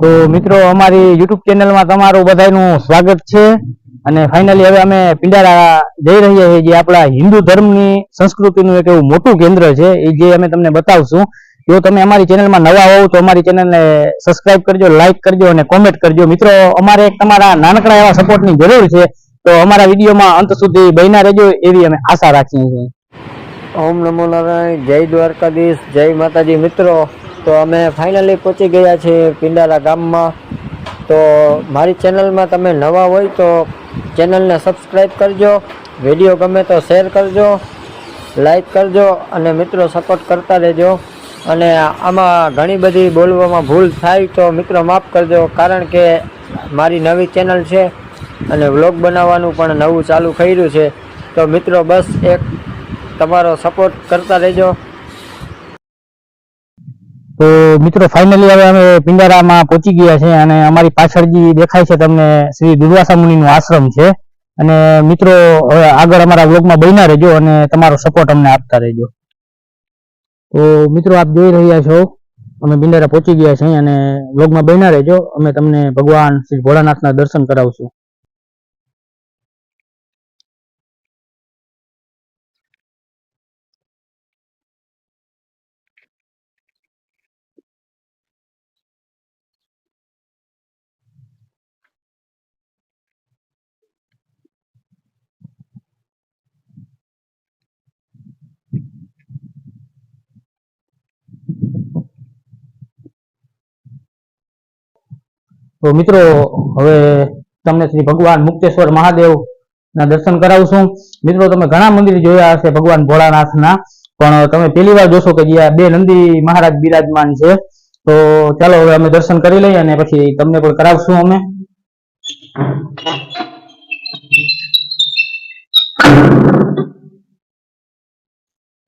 તો મિત્રો, અમારી યુટ્યુબ ચેનલમાં તમારું બધાનું સ્વાગત છે. અને ફાઇનલી હવે અમે પિંડારા જઈ રહ્યા છીએ, જે આપણા હિન્દુ ધર્મની સંસ્કૃતિનું એક એવું મોટું કેન્દ્ર છે. એ જે અમે તમને બતાવશું. જો તમે અમારી ચેનલમાં નવા હોવ, તો અમારી ચેનલને સબસ્ક્રાઇબ કરજો લાઇક કરજો અને કોમેન્ટ કરજો. મિત્રો, અમારે તમારા નાનકડા એવા સપોર્ટની જરૂર છે. તો અમારા વિડીયોમાં અંત સુધી બહેના રહેજો, એવી અમે આશા રાખીએ છીએ. ઓમ નમો નારાયણ, જય દ્વારકાધીશ, જય માતાજી. મિત્રો તો અમે ફાઇનલી પહોંચી ગયા છીએ પિંડારા ગામમાં. તો મારી ચેનલમાં તમે નવા હોય તો ચેનલને સબસ્ક્રાઈબ કરજો વીડિયો ગમે તો શેર કરજો લાઈક કરજો અને મિત્રો સપોર્ટ કરતા રહેજો. અને આમાં ઘણી બધી બોલવામાં ભૂલ થાય તો મિત્રો માફ કરજો, કારણ કે મારી નવી ચેનલ છે અને વ્લોગ બનાવવાનું પણ નવું ચાલુ કર્યું છે. તો મિત્રો બસ એક તમારો સપોર્ટ કરતા રહેજો. તો મિત્રો ફાઇનલી હવે અમે પિંડારામાં પહોંચી ગયા છે અને અમારી પાછળ જે દેખાય છે તમને શ્રી દુર્વાસા મુનિનો આશ્રમ છે. અને મિત્રો, હવે આગળ અમારા વ્લોગમાં બન્યા રહેજો અને તમારો સપોર્ટ અમને આપતા રહેજો. તો મિત્રો, આપ જોઈ રહ્યા છો, અમે પિંડારા પહોંચી ગયા છીએ અને વ્લોગમાં બન્યા રહેજો. અમે તમને ભગવાન શ્રી ભોળાનાથના દર્શન કરાવશું. તો મિત્રો, હવે તમને શ્રી ભગવાન મુક્તેશ્વર મહાદેવ ના દર્શન કરાવશું. મિત્રો, તમે ઘણા મંદિર જોયા હશે ભગવાન ભોળાનાથના, પણ તમે પહેલી વાર જોશો કે જ્યાં બે નંદી મહારાજ બિરાજમાન છે. તો ચાલો હવે અમે દર્શન કરી લઈએ અને પછી તમને પણ કરાવશું અમે.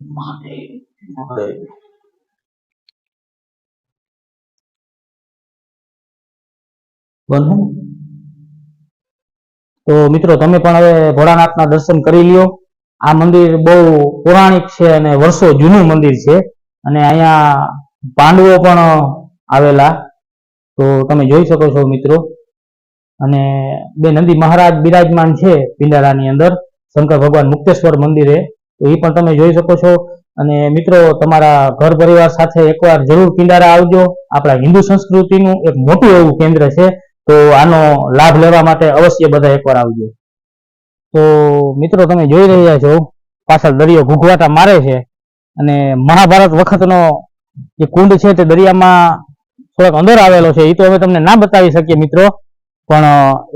મહાદેવ. હે ને? તો મિત્રો, તમે પણ હવે ભોળાનાથના દર્શન કરી લ્યો. આ મંદિર બહુ પૌરાણિક છે અને વર્ષો જૂનું મંદિર છે. અને અહીંયા પાંડવો પણ આવેલા. તો તમે જોઈ શકો છો મિત્રો. અને બે નંદી મહારાજ બિરાજમાન છે પિંડારાની અંદર. શંકર ભગવાન મુક્તેશ્વર મંદિરે. તો એ પણ તમે જોઈ શકો છો. અને મિત્રો, તમારા ઘર પરિવાર સાથે એકવાર જરૂર પિંડારા આવજો. આપણા હિન્દુ સંસ્કૃતિનું એક મોટું એવું કેન્દ્ર છે. તો આનો લાભ લેવા માટે અવશ્ય બધા એકવાર આવજો. તો મિત્રો, તમે જોઈ રહ્યા છો, પાછળ દરિયો ઘૂઘવાટા મારે છે અને મહાભારત વખતનો જે કુંડ છે તે દરિયામાં થોડોક અંદર આવેલો છે. એ તો હવે તમને ના બતાવી શકીએ મિત્રો, પણ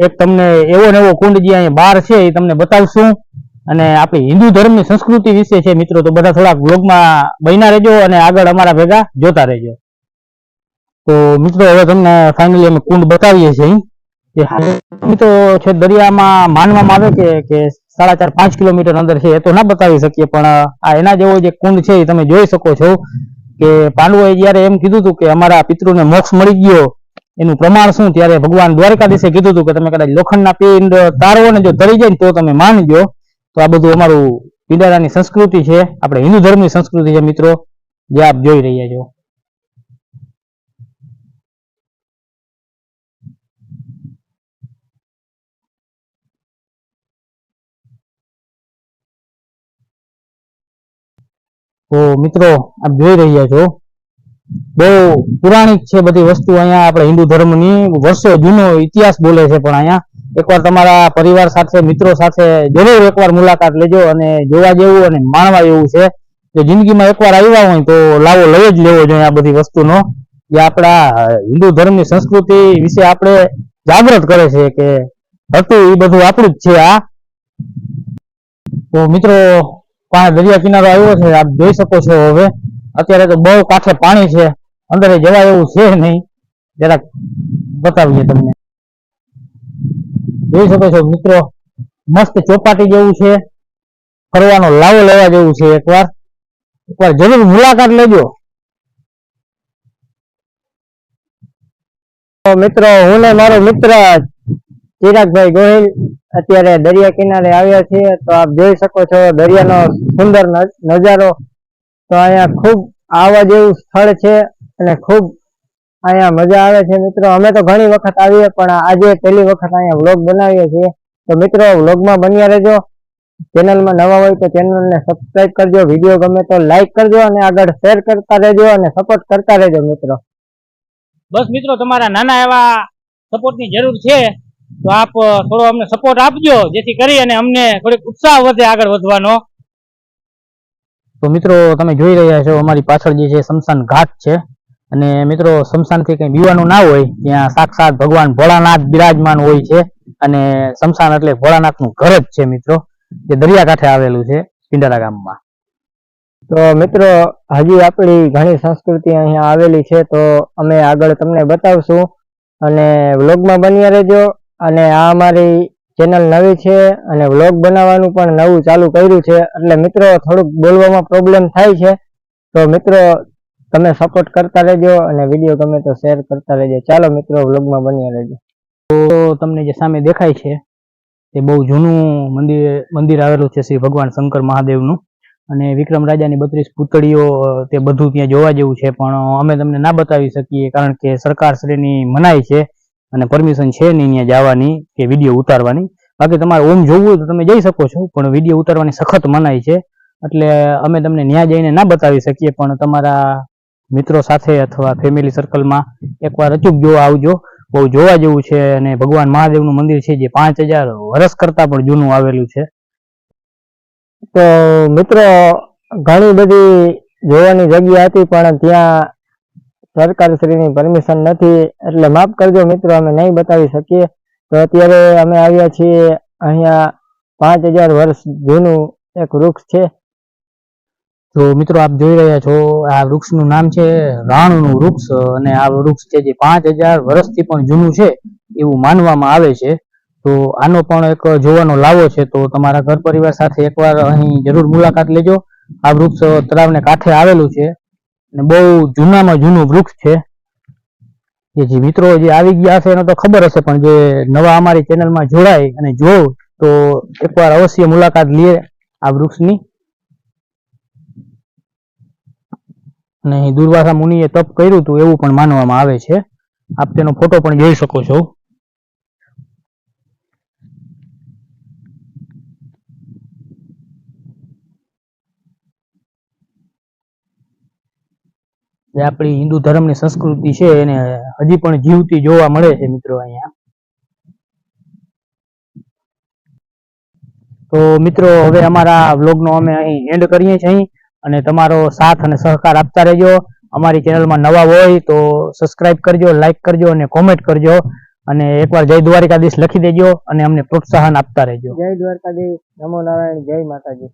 એક તમને એવો ને એવો કુંડ જે અહીંયા બહાર છે એ તમને બતાવશું. અને આપણી હિન્દુ ધર્મની સંસ્કૃતિ વિશે છે મિત્રો, તો બધા થોડાક બ્લોગમાં બન્યા રહેજો અને આગળ અમારા ભેગા જોતા રહેજો. તો મિત્રો, હવે તમને ફાઇનલી અમે કુંડ બતાવીએ છીએ મિત્રો, છે દરિયામાં માનવામાં આવે છે કે સાડા ચાર, પાંચ કિલોમીટર અંદર છે, એ તો ના બતાવી શકીએ, પણ આ એના જેવો જે કુંડ છે એ તમે જોઈ શકો છો કે પાંડવોએ જયારે એમ કીધું હતું કે અમારા પિતૃને મોક્ષ મળી ગયો, એનું પ્રમાણ શું? ત્યારે ભગવાન દ્વારકાધીશે કીધું હતું કે તમે કદાચ લોખંડના પિંડ તારવો ને જો તરી જાય તો તમે માનજો. તો આ બધું અમારું પિંડારાની સંસ્કૃતિ છે, આપણે હિન્દુ ધર્મની સંસ્કૃતિ છે, મિત્રો, જે આપ જોઈ રહ્યા છો. તો મિત્રો, આપ જોઈ રહ્યા છો, બહુ પુરાણિક છે બધી વસ્તુ અહીંયા આપણે હિન્દુ ધર્મની, વર્ષો જૂનો ઇતિહાસ બોલે છે પણ અહીંયા. એકવાર તમારા પરિવાર સાથે, મિત્રો સાથે જરૂર એકવાર મુલાકાત લેજો અને જોવા જેવું અને માણવા એવું છે. જો જિંદગીમાં એકવાર આવ્યા હોય તો લાવો, લઈ જ લેવો જોઈએ આ બધી વસ્તુનો. જે આપણા હિન્દુ ધર્મની સંસ્કૃતિ વિશે આપણે જાગૃત કરે છે કે હતું એ બધું આપણું જ છે આ. તો મિત્રો પાસે દરિયા કિનારો આવ્યો છે, આપ જોઈ શકો છો હવે. અત્યારે તો બહુ કાંઠે પાણી છે, અંદર જવા એવું છે નહીં. જરાક બતાવીએ તમને. જોઈ શકો છો મિત્રો, મસ્ત ચોપાટી જેવું છે. ફરવાનો લાવો લેવા જેવું છે એકવાર. એકવાર જરૂર મુલાકાત લેજો. મિત્રો, હું ને મારો મિત્ર ચિરાગભાઈ ગોહિલ અત્યારે દરિયા કિનારે આવ્યા છીએ. તો આપ જોઈ શકો છો દરિયાનો સુંદર નજારો. તો અહીંયા ખૂબ આવવા જેવું સ્થળ છે અને ખૂબ અહીંયા મજા આવે છે મિત્રો. અમે તો ઘણી વખત આવીએ, પણ આજે પહેલી વખત અહીંયા વ્લોગ બનાવીએ છીએ. તો મિત્રો, વ્લોગમાં બન્યા રહેજો. ચેનલમાં નવા હોય તો ચેનલને સબસ્ક્રાઇબ કરજો. વીડિયો ગમે તો લાઈક કરજો અને આગળ શેર કરતા રહેજો અને સપોર્ટ કરતા રહેજો મિત્રો. બસ મિત્રો, તમારા નાના એવા સપોર્ટની જરૂર છે. તો આપ થોડો અમને સપોર્ટ આપજો જેથી કરી અને અમને થોડીક ઉત્સાહ વધે આગળ વધવાનો. તો મિત્રો તમે જોઈ રહ્યા છો અમારી પાછળ જે છે શમશાન ઘાટ છે. અને મિત્રો શમશાનથી કંઈ બીવાનું ના હોય ત્યાં સાક્ષાત ભગવાન ભોળાનાથ બિરાજમાન હોય છે. અને શમશાન એટલે ભોળાનાથનું ઘર જ છે મિત્રો જે દરિયાકાંઠે આવેલું છે પિંડારા ગામમાં. તો મિત્રો હજી આપણી ઘણી સંસ્કૃતિ અહીંયા આવેલી છે તો અમે આગળ તમને બતાવશું. અને વ્લોગમાં બન્યા રહેજો. અને આ અમારી ચેનલ નવી છે અને વ્લોગ બનાવવાનું પણ નવું ચાલુ કર્યું છે. એટલે મિત્રો, થોડુંક બોલવામાં પ્રોબ્લેમ થાય છે. તો મિત્રો, તમે સપોર્ટ કરતા રહેજો અને વીડિયો ગમે તો શેર કરતા રહેજો. ચાલો મિત્રો વ્લોગમાં બન્યા રહેજો. તો તમને જે સામે દેખાય છે, તે બહુ જૂનું મંદિર મંદિર આવેલું છે શ્રી ભગવાન શંકર મહાદેવનું. અને વિક્રમ રાજાની બત્રીસ પૂતળીઓ તે બધું ત્યાં જોવા જેવું છે. પણ અમે તમને ના બતાવી શકીએ, કારણ કે સરકારશ્રીની મનાઈ છે. અને પરમિશન છે નહીં ત્યાં જવાની કે વીડિયો ઉતારવાની. બાકી તમારે ઓમ જોવું હોય તો તમે જઈ શકો છો, પણ વીડિયો ઉતારવાની સખત મનાઈ છે. એટલે અમે તમને ન્યા જઈને ના બતાવી શકીએ, પણ તમારા મિત્રો સાથે અથવા ફેમિલી સર્કલમાં એકવાર અચૂક જોવા આવજો. બહુ જોવા જેવું છે અને ભગવાન મહાદેવનું મંદિર છે જે પાંચ હજાર વર્ષ કરતાં પણ જૂનું આવેલું છે. તો મિત્રો, ઘણી બધી જોવાની જગ્યા હતી, પણ ત્યાં સરકારશ્રીની પરમિશન નથી. એટલે માફ કરજો મિત્રો, અમે નહીં બતાવી શકીએ. તો અત્યારે અમે આવ્યા છીએ અહીંયા પાંચ હજાર વર્ષ જૂનું એક વૃક્ષ છે. તો મિત્રો આપ જોઈ રહ્યા છો, આ વૃક્ષનું નામ છે રાણનું વૃક્ષ અને આ વૃક્ષ છે જે પાંચ હજાર વર્ષથી પણ જૂનું છે એવું માનવામાં આવે છે. તો આનો પણ એક જોવાનો લાવો છે, તો તમારા ઘર પરિવાર સાથે એકવાર અહીં જરૂર મુલાકાત લેજો. આ વૃક્ષ તળાવને કાંઠે આવેલું છે. અને બહુ જૂનામાં જૂનું વૃક્ષ છે. એ જે મિત્રો જે આવી ગયા હશે એને તો ખબર હશે, પણ જે નવા અમારી ચેનલમાં જોડાય અને જોવ, તો એકવાર અવશ્ય મુલાકાત લે આ વૃક્ષની. અને દુર્વાસા મુનિએ તપ કર્યું હતું, એવું પણ માનવામાં આવે છે. આપ તેનો ફોટો પણ જોઈ શકો છો. જે આપણી હિન્દુ ધર્મની સંસ્કૃતિ છે, એને હજી પણ જીવતી જોવા મળે છે મિત્રો અહીંયા. તો મિત્રો, હવે અમારા વ્લોગનો અમે અહીં એન્ડ કરીએ છીએ અને તમારો સાથ અને સહકાર આપતા રહેજો. અમારી ચેનલમાં નવા હોય તો સબસ્ક્રાઇબ કરજો લાઈક કરજો અને કોમેન્ટ કરજો. અને એકવાર જય દ્વારિકાધીશ લખી દેજો અને અમને પ્રોત્સાહન આપતા રહેજો. જય દ્વારકાધીશ. નમો નારાયણ. જય માતાજી.